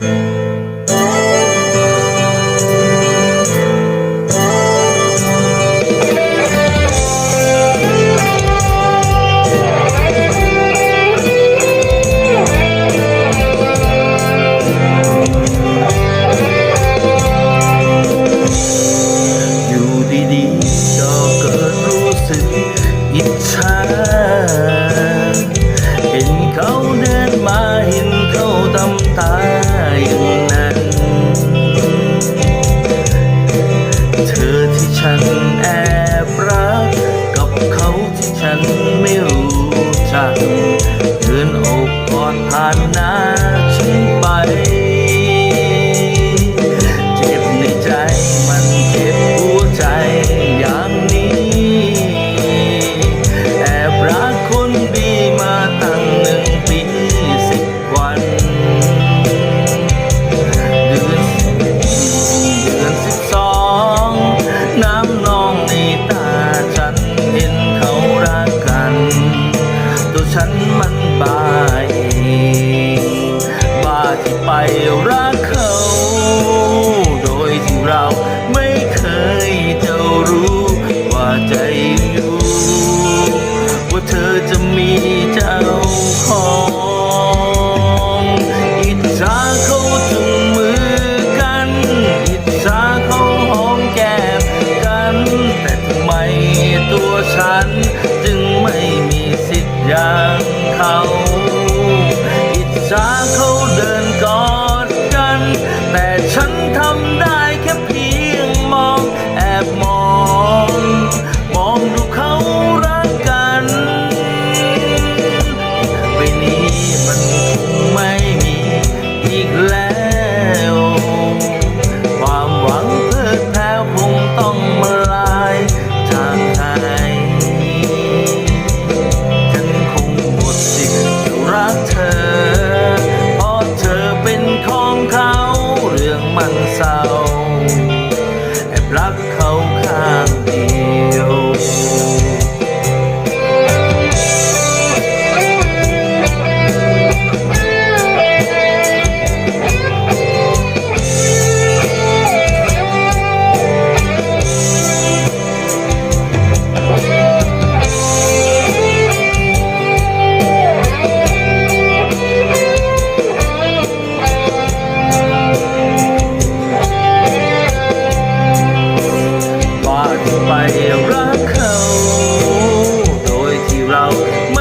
Mm-hmm. ฉันแอบรัก กับเขาที่ฉันไม่รู้จักเดินอกกอดผ่านหน้าฉันไปัน จึงไม่มีสิทธิ์อย่างเขาอิจฉาเขาเดินกอดกัน แต่ฉันทำได้แค่เพียงมองแอบมอง มองดูเขารักกัน ไปนี้ my